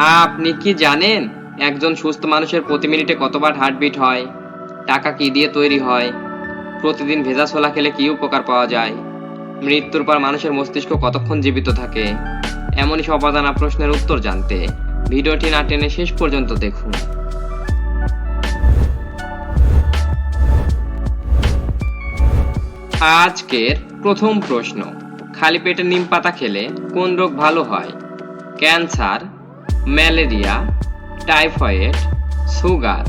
আপনি কি জানেন একজন সুস্থ মানুষের প্রতি মিনিটে কতবার হার্টবিট হয়? টাকা কি দিয়ে তৈরি হয়? প্রতিদিন ভেজা ছোলা খেলে কি উপকার পাওয়া যায়? মৃত্যুর পর মানুষের মস্তিষ্ক কতক্ষণ জীবিত থাকে? এমনই সব অজানা প্রশ্নের উত্তর জানতে ভিডিওটি না টেনে শেষ পর্যন্ত দেখুন। আজকের প্রথম প্রশ্ন, খালি পেটে নিম পাতা খেলে কোন রোগ ভালো হয়? Cancer malaria, typhoid, sugar.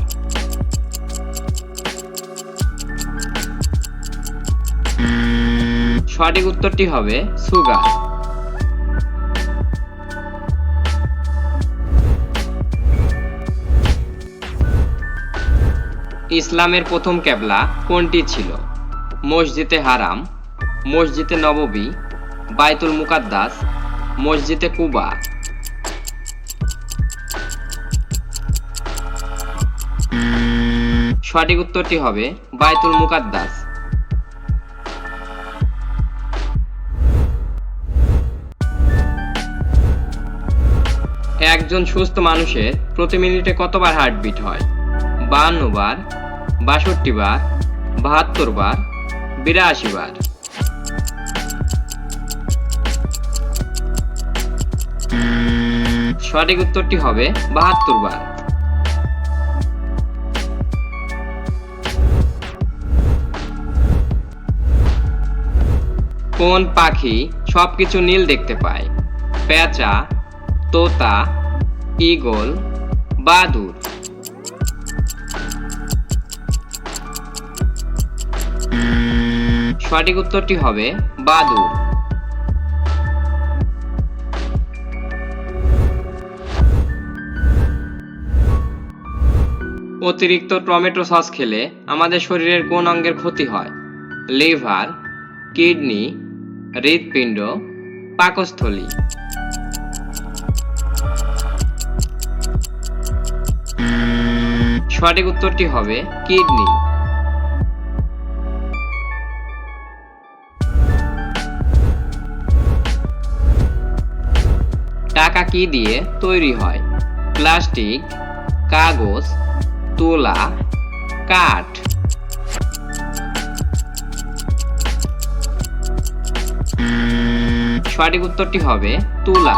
সঠিক উত্তরটি হবে সুগার। ইসলামের প্রথম ক্যাবলা কোনটি ছিল? মসজিদে হারাম, মসজিদে নববী, বাইতুল মুকাদ্দাস, মসজিদে কুবা। সঠিক উত্তরটি হবে বাইতুল মুকাদ্দাস। একজন সুস্থ মানুষের প্রতি মিনিটে কতবার হার্টবিট হয়? বাহান্ন বার, বাষট্টি বার, বাহাত্তর বার, বিরাশি বার। সঠিক উত্তরটি হবে বাহাত্তর বার। কোন পাখি সবকিছু নীল দেখতে পায়? পেঁচা তোতা, ঈগল, বাদুর। সঠিক উত্তরটি হবে বাদুর। অতিরিক্ত টমেটো সস খেলে আমাদের শরীরের কোন অঙ্গের ক্ষতি হয়? লিভার, কিডনি হৃৎপিণ্ড, পাকস্থলী। সঠিক উত্তরটি হবে কিডনি। টাকা কি দিয়ে তৈরি হয়? প্লাস্টিক, কাগজ, তুলা, কাঠ। সঠিক উত্তরটি হবে তুলা।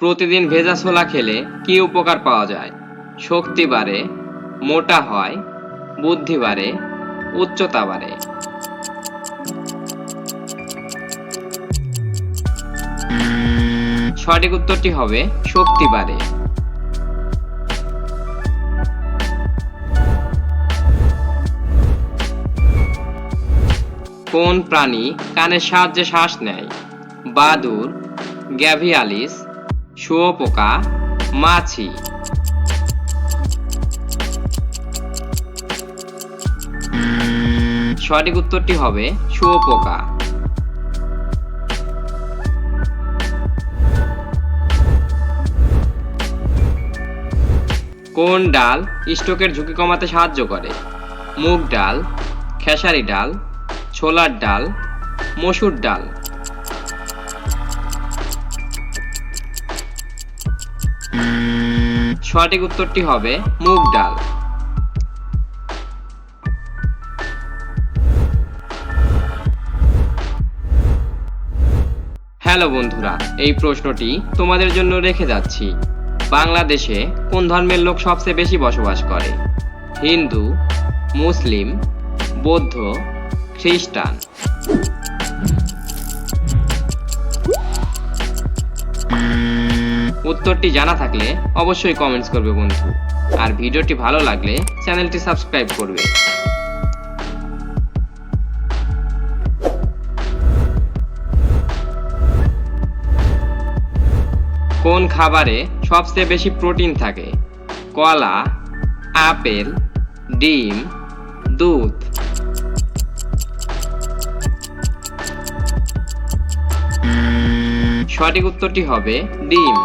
প্রতিদিন ভেজা ছোলা খেলে কি উপকার পাওয়া যায়? শক্তি বাড়ে, মোটা হয়, বুদ্ধি বাড়ে, উচ্চতা বাড়ে। সঠিক উত্তরটি হবে শক্তি বাড়ে। কোন প্রাণী কানের সাহায্যে শ্বাস নেয়? বাদুর, গ্যাভিয়ালিস, শুয়োপোকা, মাছি। সঠিক উত্তরটি হবে শুয়োপোকা। কোন ডাল স্ট্রোকের ঝুঁকি কমাতে সাহায্য করে? মুগ ডাল, খেসারি ডাল ছোলার ডাল, মসুর ডাল। সঠিক উত্তরটি হবে মুগ ডাল। হ্যালো বন্ধুরা, এই প্রশ্নটি তোমাদের জন্য রেখে যাচ্ছি। বাংলাদেশে কোন ধর্মের লোক সবচেয়ে বেশি বসবাস করে? হিন্দু, মুসলিম, বৌদ্ধ খ্রিস্টান। উত্তরটি জানা থাকলে অবশ্যই কমেন্টস করবে বন্ধু। আর ভিডিওটি ভালো লাগলে চ্যানেলটি সাবস্ক্রাইব করবে। কোন খাবারে সবচেয়ে বেশি প্রোটিন থাকে? কলা, আপেল, ডিম, দুধ সঠিক উত্তরটি হবে ডিম।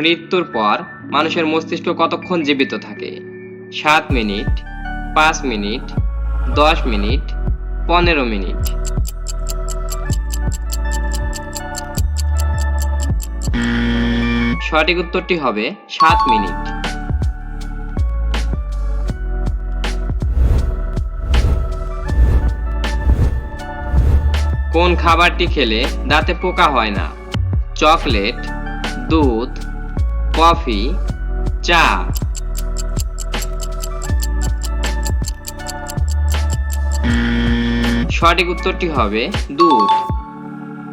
মৃত্যুর পর মানুষের মস্তিষ্ক কতক্ষণ জীবিত থাকে? সাত মিনিট, পাঁচ মিনিট, দশ মিনিট, পনেরো মিনিট। সঠিক উত্তরটি হবে সাত মিনিট। কোন খাবারটি খেলে দাঁতে পোকা হয় না? চকলেট, দুধ, কফি, চা। সঠিক উত্তরটি হবে দুধ।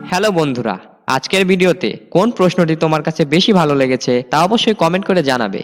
হ্যালো বন্ধুরা, আজকের ভিডিওতে কোন প্রশ্নটি তোমার কাছে বেশি ভালো লেগেছে তা অবশ্যই কমেন্ট করে জানাবে।